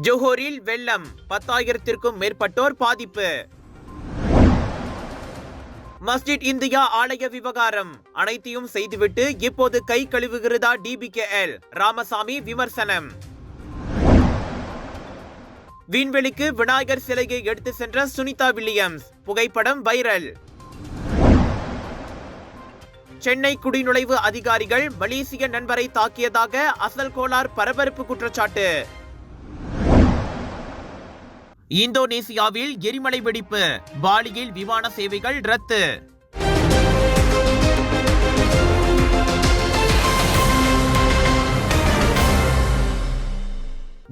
ஜோஹோரில் வெள்ளம். பத்தாயிரத்திற்கும் மேற்பட்டோர் பாதிப்பு. மஸ்ஜித் இந்தியா ஆலய விவகாரம். அனைத்தையும் செய்துவிட்டு இப்போது கை கழுவுகிறதா டிபிகேஎல் ராமசாமி விமர்சனம். விண்வெளிக்கு விநாயகர் சிலையை எடுத்து சென்ற சுனிதா வில்லியம்ஸ். புகைப்படம் வைரல். சென்னை குடிநுழைவு அதிகாரிகள் மலேசிய நண்பரை தாக்கியதாக அசல் கோளார் பரபரப்பு குற்றச்சாட்டு. இந்தோனேசியாவில் எரிமலை வெடிப்பு பாலியில் விமான சேவைகள் ரத்து.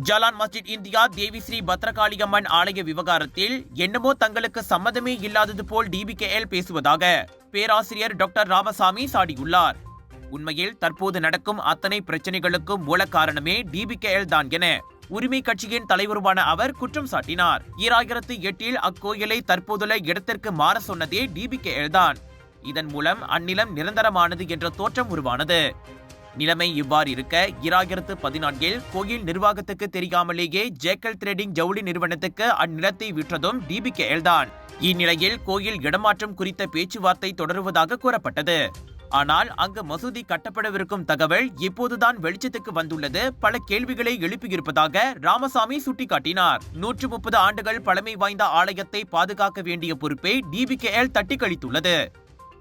Jalan Masjid India Devi Sri Bhadrakaliamman ஆலய விவகாரத்தில் என்னமோ தங்களுக்கு சம்மதமே இல்லாதது போல் டிபிகேஎல் பேசுவதாக பேராசிரியர் டாக்டர் ராமசாமி சாடியுள்ளார். உண்மையில் தற்போது நடக்கும் அத்தனை பிரச்சனைகளுக்கும் மூல காரணமே டிபிகேஎல் தான் என உரிமை கட்சியின் தலைவருமான அவர் குற்றம் சாட்டினார். ஈராயிரத்து எட்டில் அக்கோயிலை தற்போதுள்ள இடத்திற்கு மாற சொன்னதே டிபிகே தான் இதன் மூலம் அந்நிலம் நிரந்தரமானது என்ற தோற்றம் உருவானது. நிலைமை இவ்வாறு இருக்க இராயிரத்து பதினான்கில் கோயில் நிர்வாகத்துக்கு தெரியாமலேயே ஜேக்கல் த்ரெடிங் ஜவுளி நிறுவனத்துக்கு அந்நிலத்தை விற்றதும் டிபிகேஎல் தான் இந்நிலையில் கோயில் இடமாற்றம் குறித்த பேச்சுவார்த்தை தொடருவதாக கூறப்பட்டது. ஆனால் அங்கு மசூதி கட்டப்படவிருக்கும் தகவல் இப்போதுதான் வெளிச்சத்துக்கு வந்துள்ளது. பல கேள்விகளை எழுப்பியிருப்பதாக ராமசாமி சுட்டிக்காட்டினார். நூற்று முப்பது ஆண்டுகள் பழமை வாய்ந்த ஆலயத்தை பாதுகாக்க வேண்டிய பொறுப்பை டிபிகேஎல் தட்டி கழித்துள்ளது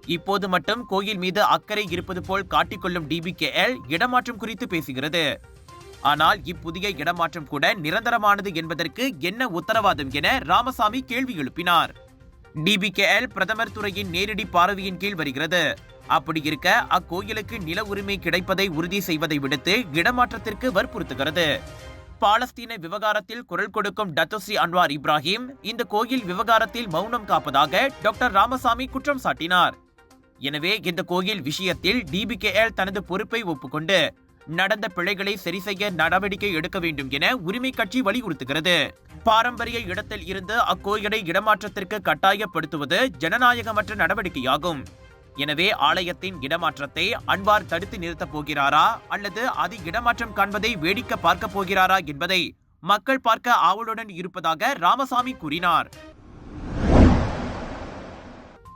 இப்போது மட்டும் கோயில் மீது அக்கறை இருப்பது போல் காட்டிக்கொள்ளும் டிபிகேஎல் இடமாற்றம் குறித்து பேசுகிறது. ஆனால் இப்புதிய இடமாற்றம் கூட நிரந்தரமானது என்பதற்கு என்ன உத்தரவாதம் என ராமசாமி கேள்வி எழுப்பினார். டிபிகேஎல் பிரதமர் துறையின் நேரடி பார்வையின் கீழ் வருகிறது. அப்படி இருக்க அக்கோயிலுக்கு நில உரிமை கிடைப்பதை உறுதி செய்வதை விடுத்து இடமாற்றத்திற்கு வற்புறுத்துகிறது. பாலஸ்தீன விவகாரத்தில் குரல் கொடுக்கும் டத்தோசி அன்வார் இப்ராஹிம் இந்த கோயில் விவகாரத்தில் மௌனம் காப்பதாக டாக்டர் ராமசாமி குற்றம் சாட்டினார். எனவே இந்த கோயில் விஷயத்தில் டிபிகேஎல் தனது பொறுப்பை ஒப்புக்கொண்டு நடந்த பிழைகளை சரி செய்ய நடவடிக்கை எடுக்க வேண்டும் என உரிமை கட்சி வலியுறுத்துகிறது. பாரம்பரிய இடத்தில் இருந்து அக்கோயிலை இடமாற்றத்திற்கு கட்டாயப்படுத்துவது ஜனநாயகமற்ற நடவடிக்கையாகும். எனவே ஆலயத்தின் இடமாற்றத்தை அன்வார் தடுத்து நிறுத்தப் போகிறாரா? அல்லது அது இடமாற்றம் காண்பதை வேடிக்கை பார்க்க போகிறாரா என்பதை மக்கள் பார்க்க ஆவலுடன் இருப்பதாக ராமசாமி கூறினார்.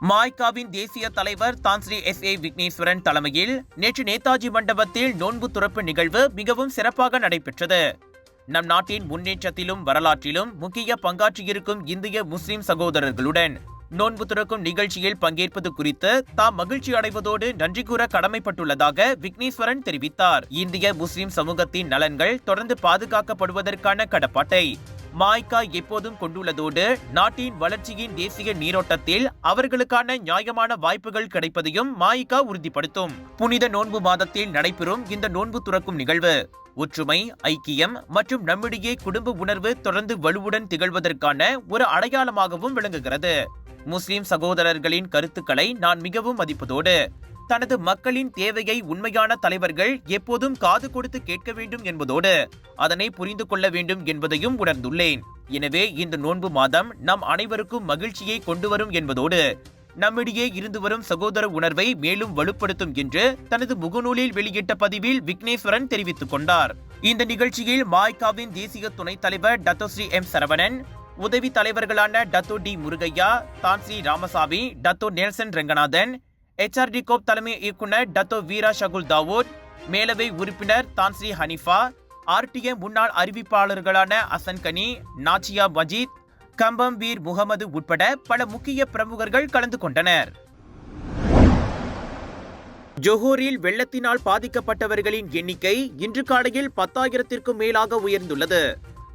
மாய்காவின் தேசிய தலைவர் தான்ஸ்ரீ எஸ் ஏ விக்னேஸ்வரன் தலைமையில் நேற்று நேதாஜி மண்டபத்தில் நோன்பு துறப்பு நிகழ்வு மிகவும் சிறப்பாக நடைபெற்றது. நம் நாட்டின் முன்னேற்றத்திலும் வரலாற்றிலும் முக்கிய பங்காற்றியிருக்கும் இந்திய முஸ்லிம் சகோதரர்களுடன் நோன்பு துறக்கும் நிகழ்ச்சியில் பங்கேற்பது குறித்து தாம் மகிழ்ச்சி அடைவதோடு நன்றி கூற கடமைப்பட்டுள்ளதாக விக்னேஸ்வரன் தெரிவித்தார். இந்திய முஸ்லிம் சமூகத்தின் நலன்கள் தொடர்ந்து பாதுகாக்கப்படுவதற்கான கடப்பாட்டை மாய்கா எப்போதும் கொண்டுள்ளதோடு நாட்டின் வளர்ச்சியின் தேசிய நீரோட்டத்தில் அவர்களுக்கான நியாயமான வாய்ப்புகள் கிடைப்பதையும் மாய்கா உறுதிப்படுத்தும். புனித நோன்பு மாதத்தில் நடைபெறும் இந்த நோன்பு துறக்கும் நிகழ்வு ஒற்றுமை ஐக்கியம் மற்றும் நம்மிடையே குடும்ப உணர்வு தொடர்ந்து வலுவுடன் திகழ்வதற்கான ஒரு அடையாளமாகவும் விளங்குகிறது. முஸ்லிம் சகோதரர்களின் கருத்துக்களை நான் மிகவும் மதிப்பதோடு தனது மக்களின் தேவையை உண்மையான தலைவர்கள் எப்போதும் காது கொடுத்து கேட்க வேண்டும் என்பதோடு அதனை புரிந்து கொள்ள வேண்டும் என்பதையும் உணர்ந்துள்ளேன். எனவே இந்த நோன்பு மாதம் நம் அனைவருக்கும் மகிழ்ச்சியை கொண்டு வரும் என்பதோடு நம்மிடையே இருந்து வரும் சகோதர உணர்வை மேலும் வலுப்படுத்தும் என்று தனது முகநூலில் வெளியிட்ட பதிவில் விக்னேஸ்வரன் தெரிவித்துக் கொண்டார். இந்த நிகழ்ச்சியில் மாய்காவின் தேசிய துணைத் தலைவர் டத்தோஸ்ரீ எம் சரவணன் உதவி தலைவர்களான Dato T Murugaiah Tan Sri Ramasamy Dato Nelson Renganathan HRD Corp தலைமை இயக்குனர் டத்தோ வீரா ஷகுல் தாவூத் மேலவை உறுப்பினர் தான்ஸ்ரீ ஹனிஃபா ஆர்டிஏ முன்னாள் அறிவிப்பாளர்களான அசன் கனி நாச்சியா மஜீத் கம்பம் வீர் முகமது உட்பட பல முக்கிய பிரமுகர்கள் கலந்து கொண்டனர். ஜொஹூரில் வெள்ளத்தினால் பாதிக்கப்பட்டவர்களின் எண்ணிக்கை இன்று காலையில் பத்தாயிரத்திற்கும் மேலாக உயர்ந்துள்ளது.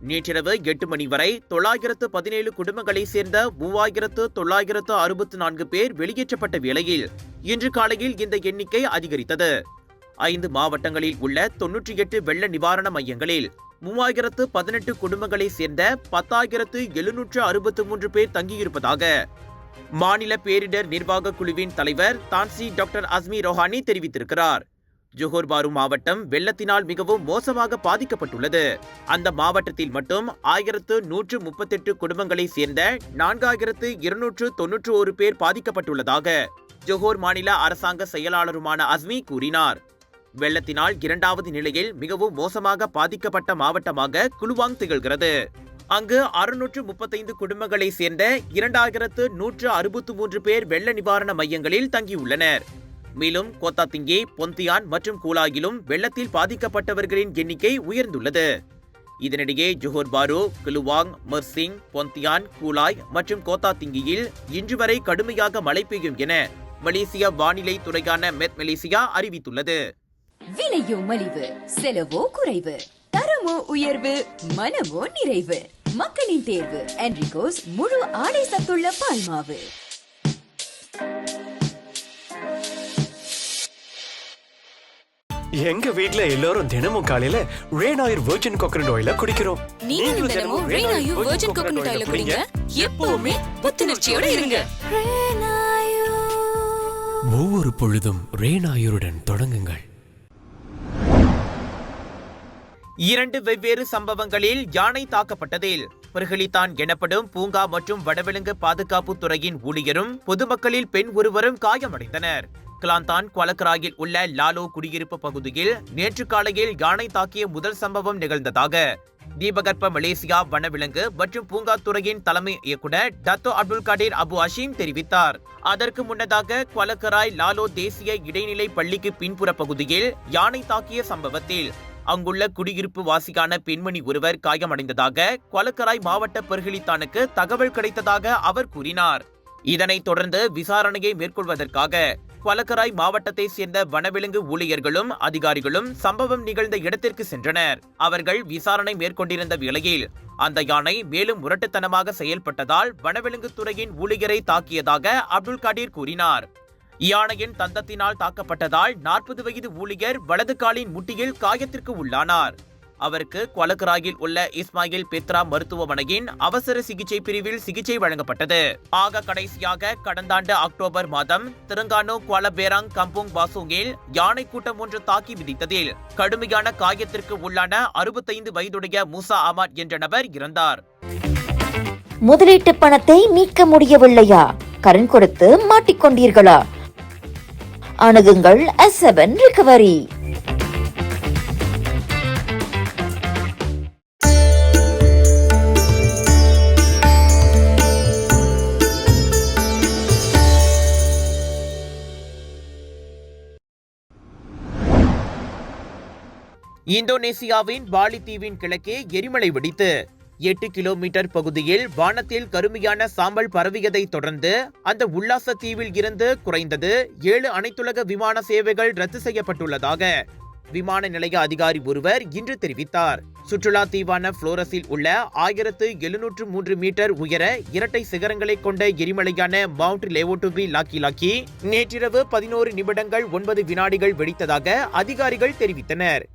நேற்றிரவு எட்டு மணி வரை தொள்ளாயிரத்து பதினேழு குடும்பங்களைச் சேர்ந்த மூவாயிரத்து தொள்ளாயிரத்து அறுபத்து நான்கு பேர் வெளியேற்றப்பட்ட வேளையில் இன்று காலையில் இந்த எண்ணிக்கை அதிகரித்தது. ஐந்து மாவட்டங்களில் உள்ள தொன்னூற்றி எட்டு வெள்ள நிவாரண மையங்களில் மூவாயிரத்து பதினெட்டு குடும்பங்களைச் சேர்ந்த பத்தாயிரத்து எழுநூற்று அறுபத்து மூன்று பேர் தங்கியிருப்பதாக மாநில பேரிடர் நிர்வாக குழுவின் தலைவர் Tan Sri doctor Azmi Rohani தெரிவித்திருக்கிறார். ஜோஹர் பாரு மாவட்டம் வெள்ளத்தினால் மிகவும் மோசமாக பாதிக்கப்பட்டுள்ளது. அந்த மாவட்டத்தில் மட்டும் ஆயிரத்து நூற்று முப்பத்தெட்டு குடும்பங்களை சேர்ந்த நான்காயிரத்து இருநூற்று தொன்னூற்று ஒரு பேர் பாதிக்கப்பட்டுள்ளதாக ஜோஹர் மாநில அரசாங்க செயலாளருமான அஸ்மி கூறினார். வெள்ளத்தினால் இரண்டாவது நிலையில் மிகவும் மோசமாக பாதிக்கப்பட்ட மாவட்டமாக குலுவாங் திகழ்கிறது. அங்கு அறுநூற்று முப்பத்தைந்து குடும்பங்களைச் சேர்ந்த இரண்டாயிரத்து நூற்று அறுபத்து மூன்று பேர் வெள்ள நிவாரண மையங்களில் தங்கியுள்ளனர். மேலும் கோத்தாத்திங்கே பொந்தியான் மற்றும் கூலாயிலும் வெள்ளத்தில் பாதிக்கப்பட்டவர்களின் எண்ணிக்கை உயர்ந்துள்ளது. இதனிடையே ஜோஹர் பாரு கிலுவாங் மர்சிங் பொந்தியான் கூலாய் மற்றும் கோத்தாத்திங்கியில் இன்று வரை கடுமையாக மழை பெய்யும் என மலேசிய வானிலை துறையான மெத் மலேசியா அறிவித்துள்ளது. விலையோ மலிவு செலவோ குறைவு தரமோ உயர்வு மனமோ நிறைவு மக்களின் தேர்வு என்ரிகோஸ் முழு ஆடை சத்துள்ள பால்மாவு. எங்க வீட்ல எல்லாரும் தினமும் காலையில ரெயின் ஆயில் வெர்ஜின் கோகனட் ஆயில குடிக்கிறோம். நீங்களும் தினமும் ரெய்னாயு வெர்ஜின் கோகனட் ஆயில குடிங்க. எப்பவுமே புத்துணர்ச்சியோட இருங்க. ஒவ்வொரு பொழுதும் ரெயின் ஆயுருடன் தொடங்குங்கள். இரண்டு வெவ்வேறு சம்பவங்களில் யானை தாக்கப்பட்டதில் பிரகலித்தான் எனப்படும் பூங்கா மற்றும் வடவிலங்கு பாதுகாப்பு துறையின் ஊழியரும் பொதுமக்களில் பெண் ஒருவரும் காயமடைந்தனர். கிளாந்தான் குவலக்கராயில் உள்ள லாலோ குடியிருப்பு பகுதியில் நேற்று காலையில் யானை தாக்கிய முதல் சம்பவம் நிகழ்ந்ததாக. தீபகற்ப மலேசியா வனவிலங்கு மற்றும் பூங்கா துறையின் தலைமை இயக்குனர் Dato Abdul Kadir Abu Hashim தெரிவித்தார். அதற்கு முன்னதாக குவலக்கராய் லாலோ தேசிய இடைநிலை பள்ளிக்கு பின்புற பகுதியில் யானை தாக்கிய சம்பவத்தில் அங்குள்ள குடியிருப்பு வாசியான பெண்மணி ஒருவர் காயமடைந்ததாக கொலக்கராய் மாவட்ட பெருகிலித்தானுக்கு தகவல் கிடைத்ததாக அவர் கூறினார். இதனைத் தொடர்ந்து விசாரணையை மேற்கொள்வதற்காக வலக்கராய் மாவட்டத்தை சேர்ந்த வனவிலங்கு ஊழியர்களும் அதிகாரிகளும் சம்பவம் நிகழ்ந்த இடத்திற்கு சென்றனர். அவர்கள் விசாரணை மேற்கொண்டிருந்த வேளையில் அந்த யானை மேலும் முரட்டுத்தனமாக செயல்பட்டதால் வனவிலங்கு துறையின் ஊழியரை தாக்கியதாக அப்துல் காடீர் கூறினார். யானையின் தந்தத்தினால் தாக்கப்பட்டதால் நாற்பது வயது ஊழியர் வலது காலின் முட்டியில் காயத்திற்கு உள்ளானார். அவருக்கு கொலக்கராயில் உள்ள இஸ்மாயில் பெத்ரா மருத்துவமனையின் அவசர சிகிச்சை பிரிவில் சிகிச்சை வழங்கப்பட்டது. ஆக கடைசியாக கடந்த ஆண்டு அக்டோபர் மாதம் திருங்கானோ குவாலபேராங் கம்புங் பாசுங்கில் யானை கூட்டம் ஒன்று தாக்கி விதித்ததில் கடுமையான காயத்திற்கு உள்ளான அறுபத்தைந்து வயதுடைய மூசா அமாட் என்ற நபர் இறந்தார். முதலீட்டு பணத்தை மீட்க முடியவில்லையா? கடன் கொடுத்து மாட்டிக்கொண்டீர்களா? அணுகுங்கள் எஸ் செவன் ரிகவரி இந்தோனேசியாவின் பாலி தீவின் கிழக்கே எரிமலை வெடித்து எட்டு கிலோமீட்டர் பகுதியில் வானத்தில் கருமையான சாம்பல் பரவியதை தொடர்ந்து அந்த உல்லாச தீவில் இருந்து குறைந்தது ஏழு அனைத்துலக விமான சேவைகள் ரத்து செய்யப்பட்டுள்ளதாக விமான நிலைய அதிகாரி ஒருவர் இன்று தெரிவித்தார். சுற்றுலா தீவான புளோரஸில் உள்ள ஆயிரத்து எழுநூற்று மூன்று மீட்டர் உயர இரட்டை சிகரங்களை கொண்ட எரிமலையான மவுண்ட் லேவோட்டுபி லாக்கி லாக்கி நேற்றிரவு பதினோரு நிமிடங்கள் ஒன்பது வினாடிகள் வெடித்ததாக அதிகாரிகள் தெரிவித்தனர்.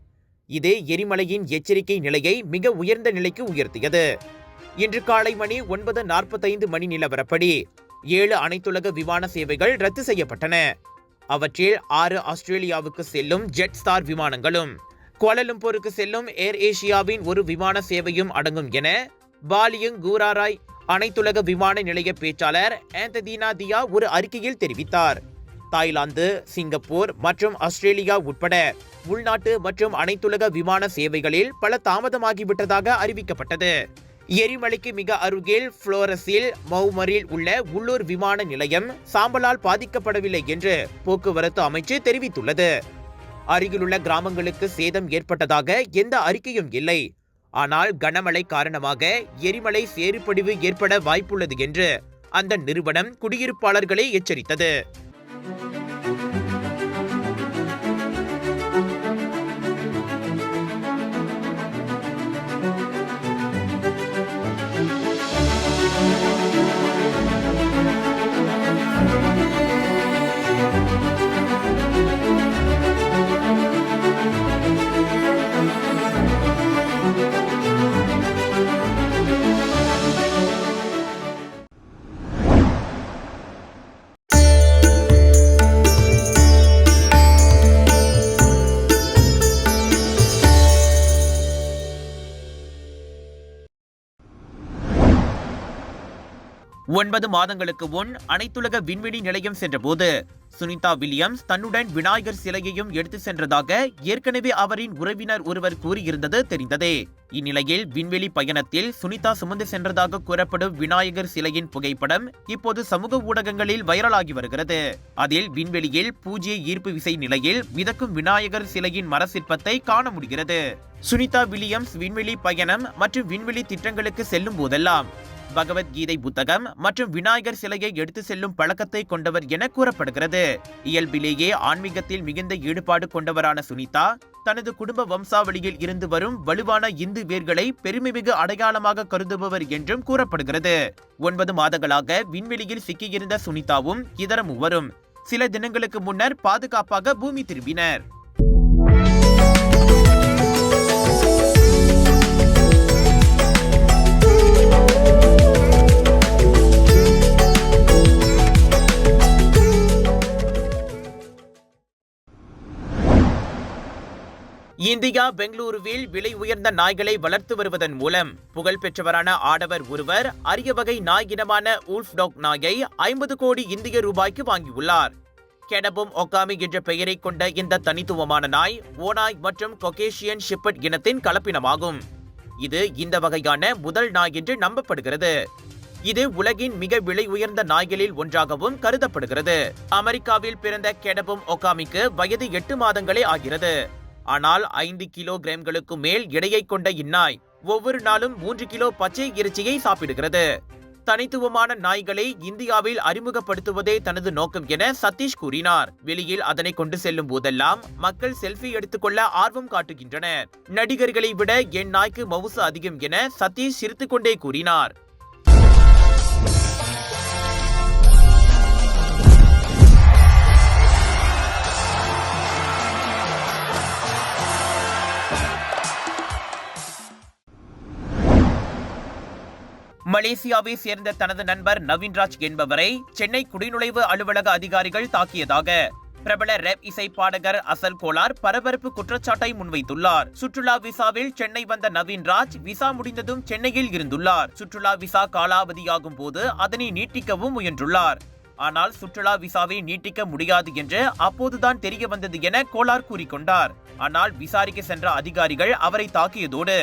இது எரிமலையின் எச்சரிக்கை நிலையை மிக உயர்ந்த நிலைக்கு உயர்த்தியது. இன்று காலை மணி ஒன்பது நாற்பத்தைந்து மணி நிலவரப்படி ஏழு அனைத்துலக விமான சேவைகள் ரத்து செய்யப்பட்டன. அவற்றில் ஆறு ஆஸ்திரேலியாவுக்கு செல்லும் ஜெட் ஸ்டார் விமானங்களும் கோலலம்பூருக்கு செல்லும் ஏர் ஏசியாவின் ஒரு விமான சேவையும் அடங்கும் என பாலியங் கூராராய் அனைத்துலக விமான நிலைய பேச்சாளர் ஆந்ததீனா தியா ஒரு அறிக்கையில் தெரிவித்தார். தாய்லாந்து சிங்கப்பூர் மற்றும் ஆஸ்திரேலியா உட்பட உள்நாட்டு மற்றும் அனைத்துலக விமான சேவைகளில் பல தாமதமாகிவிட்டதாக அறிவிக்கப்பட்டது. எரிமலைக்கு மிக அருகில் புளோரஸில் மௌமரில் உள்ள உள்ளூர் விமான நிலையம் சாம்பலால் பாதிக்கப்படவில்லை என்று போக்குவரத்து அமைச்சு தெரிவித்துள்ளது. அருகிலுள்ள கிராமங்களுக்கு சேதம் ஏற்பட்டதாக எந்த அறிக்கையும் இல்லை. ஆனால் கனமழை காரணமாக எரிமலை சேறுபடிவு ஏற்பட வாய்ப்புள்ளது என்று அந்த நிறுவனம் குடியிருப்பாளர்களை எச்சரித்தது. ஒன்பது மாதங்களுக்கு முன் அனைத்துலக விண்வெளி நிலையம் சென்றபோது சுனிதா வில்லியம்ஸ் தன்னுடன் விநாயகர் சிலையையும் எடுத்து சென்றதாக ஏற்கனவே அவரின் உறவினர் ஒருவர் கூறியிருந்தது தெரிந்ததே. இந்நிலையில் விண்வெளி பயணத்தில் சுனிதா சுமந்து சென்றதாக கூறப்படும் விநாயகர் சிலையின் புகைப்படம் இப்போது சமூக ஊடகங்களில் வைரலாகி வருகிறது. அதில் விண்வெளியில் பூஜ்ய ஈர்ப்பு விசை நிலையில் மிதக்கும் விநாயகர் சிலையின் மரசிற்பத்தை காண முடிகிறது. சுனிதா வில்லியம்ஸ் விண்வெளி பயணம் மற்றும் விண்வெளி திட்டங்களுக்கு செல்லும் போதெல்லாம் பகவத்கீதை புத்தகம் மற்றும் விநாயகர் சிலையை எடுத்து செல்லும் பழக்கத்தை கொண்டவர் என கூறப்படுகிறது. இயல்பிலேயே ஆன்மீகத்தில் மிகுந்த ஈடுபாடு கொண்டவரான சுனிதா தனது குடும்ப வம்சாவளியில் இருந்து வரும் வலுவான இந்து வேர்களை பெருமைமிகு அடையாளமாக கருதுபவர் என்றும் கூறப்படுகிறது. ஒன்பது மாதங்களாக விண்வெளியில் சிக்கியிருந்த சுனிதாவும் இதர மூவரும் சில தினங்களுக்கு முன்னர் பாதுகாப்பாக பூமி திரும்பினர். இந்தியா பெங்களூருவில் விலை உயர்ந்த நாய்களை வளர்த்து வருவதன் மூலம் புகழ்பெற்றவரான ஆடவர் ஒருவர் அரிய வகை நாய் இனமான உல்ஃப் டாக் நாயை ஐம்பது கோடி இந்திய ரூபாய்க்கு வாங்கியுள்ளார். கெடபும் ஒகாமி என்ற பெயரை கொண்ட இந்த தனித்துவமான நாய் ஓநாய் மற்றும் கொகேஷியன் ஷிப்பட் இனத்தின் கலப்பினமாகும். இது இந்த வகையான முதல் நாய் என்று நம்பப்படுகிறது. இது உலகின் மிக விலை உயர்ந்த நாய்களில் ஒன்றாகவும் கருதப்படுகிறது. அமெரிக்காவில் பிறந்த கெடபும் ஒகாமிக்கு வயது எட்டு மாதங்களே ஆகிறது. ஆனால் ஐந்து கிலோ கிராம்களுக்கு மேல் எடையை கொண்ட இந்நாய் ஒவ்வொரு நாளும் மூன்று கிலோ பச்சை இறைச்சியை சாப்பிடுகிறது. தனித்துவமான நாய்களை இந்தியாவில் அறிமுகப்படுத்துவதே தனது நோக்கம் என சதீஷ் கூறினார். வெளியில் அதனை கொண்டு செல்லும் போதெல்லாம் மக்கள் செல்ஃபி எடுத்துக்கொள்ள ஆர்வம் காட்டுகின்றனர். நடிகர்களை விட என் நாய்க்கு மவுசு அதிகம் என சதீஷ் சிரித்துக்கொண்டே கூறினார். மலேசியாவை சேர்ந்த தனது நண்பர் நவீன்ராஜ் என்பவரை சென்னை குடிநுழைவு அலுவலக அதிகாரிகள் தாக்கியதாக பிரபல ரேப் இசை பாடகர் அசல் கோலார் பரபரப்பு குற்றச்சாட்டை முன்வைத்துள்ளார். சுற்றுலா விசாவில் சென்னை வந்த நவீன்ராஜ் விசா முடிந்ததும் சென்னையில் இருந்துள்ளார். சுற்றுலா விசா காலாவதியாகும் போது அதனை நீட்டிக்கவும் முயன்றுள்ளார். ஆனால் சுற்றுலா விசாவை நீட்டிக்க முடியாது என்று அப்போதுதான் தெரிய வந்தது என கோலார் கூறிக்கொண்டார். ஆனால் விசாரிக்க சென்ற அதிகாரிகள் அவரை தாக்கியதோடு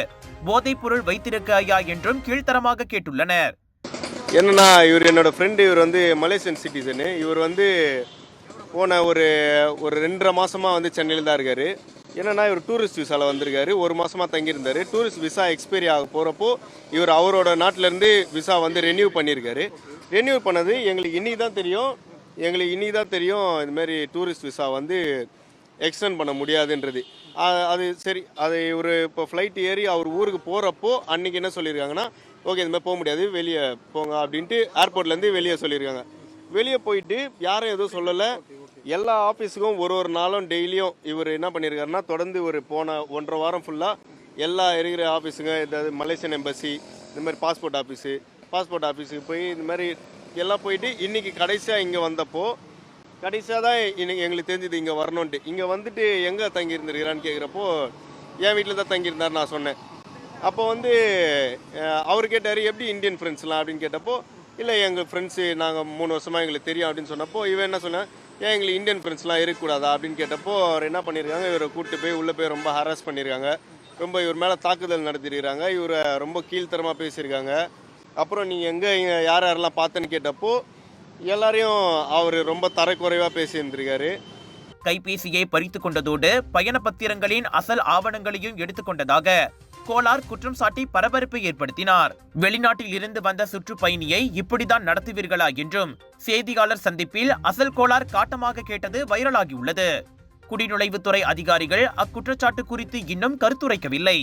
போதைப் பொருள் வைத்திருக்காயா என்றும் கீழ்த்தரமாக கேட்டுள்ளனர். என்னன்னா இவர் என்னோட ஃப்ரெண்டு இவர் வந்து மலேசியன் சிட்டிசனு இவர் வந்து போன ஒரு ஒரு ரெண்டரை மாதமாக வந்து சென்னையில் தான் இருக்காரு. என்னன்னா இவர் டூரிஸ்ட் விசாவில் வந்திருக்காரு. ஒரு மாசமா தங்கியிருந்தார். டூரிஸ்ட் விசா எக்ஸ்பைரி ஆக போகிறப்போ இவர் அவரோட நாட்டிலேருந்து விசா வந்து ரெனியூ பண்ணியிருக்காரு. ரெனியூ பண்ணது. எங்களுக்கு இன்றைக்கி தான் தெரியும். எங்களுக்கு இன்றைக்கி தான் தெரியும் இது மாதிரி டூரிஸ்ட் விசா வந்து எக்ஸ்டெண்ட் பண்ண முடியாதுன்றது. அது சரி அது இவர் இப்போ ஃப்ளைட் ஏறி அவர் ஊருக்கு போகிறப்போ அன்னைக்கு என்ன சொல்லியிருக்காங்கன்னா ஓகே இந்த மாதிரி போக முடியாது. வெளியே போங்க அப்படின்ட்டு ஏர்போர்ட்லேருந்து வெளியே சொல்லியிருக்காங்க. வெளியே போயிட்டு யாரும் எதுவும் சொல்லலை. எல்லா ஆஃபீஸுக்கும் ஒரு ஒரு நாளும் டெய்லியும் இவர் என்ன பண்ணியிருக்காருன்னா தொடர்ந்து ஒரு போன ஒன்றரை வாரம் ஃபுல்லாக எல்லா இருக்கிற ஆஃபீஸுங்க இந்த மலேசியன் எம்பசி இந்த மாதிரி பாஸ்போர்ட் ஆஃபீஸு பாஸ்போர்ட் ஆஃபீஸுக்கு போய் இந்த மாதிரி எல்லாம் போயிட்டு இன்றைக்கி கடைசியாக இங்கே வந்தப்போ கடைசியாக தான் இன்னைக்கு எங்களுக்கு தெரிஞ்சது இங்கே வரணுன்ட்டு இங்கே வந்துட்டு எங்கே தங்கியிருந்துருக்கிறான்னு கேட்குறப்போ என் வீட்டில் தான் தங்கியிருந்தார் நான் சொன்னேன். அப்போ வந்து அவர் கேட்டார் எப்படி இந்தியன் ஃப்ரெண்ட்ஸ்லாம் அப்படின்னு கேட்டப்போ இல்லை எங்கள் ஃப்ரெண்ட்ஸு நாங்கள் மூணு வருஷமாக எங்களுக்கு தெரியும் அப்படின்னு சொன்னப்போ இவன் என்ன சொன்னேன் ஏன் எங்களுக்கு இந்தியன் ஃப்ரெண்ட்ஸ்லாம் இருக்கக்கூடாதா? அப்படின்னு கேட்டப்போ அவர் என்ன பண்ணியிருக்காங்க இவரை கூப்பிட்டு போய் உள்ளே போய் ரொம்ப ஹராஸ் பண்ணியிருக்காங்க ரொம்ப இவர் மேலே தாக்குதல் நடத்திருக்கிறாங்க. இவரை ரொம்ப கீழ்த்தரமாக பேசியிருக்காங்க. அப்புறம் நீங்கள் எங்கே யார் யாரெல்லாம் பார்த்தேன்னு கேட்டப்போ எல்லாரையும் அவர் ரொம்ப தரக்குறைவாக பேசியிருந்திருக்காரு. கைபேசியை பறித்து கொண்டதோடு பயண பத்திரங்களின் அசல் ஆவணங்களையும் எடுத்துக்கொண்டதாக கோலார் குற்றம் சாட்டி பரபரப்பை ஏற்படுத்தினார். வெளிநாட்டில் இருந்து வந்த சுற்றுப்பயணியை இப்படிதான் நடத்துவீர்களா என்றும் செய்தியாளர் சந்திப்பில் அசல் கோலார் காட்டமாக கேட்டது வைரலாகியுள்ளது குடிநுழைவுத்துறை அதிகாரிகள் அக்குற்றச்சாட்டு குறித்து இன்னும் கருத்துரைக்கவில்லை.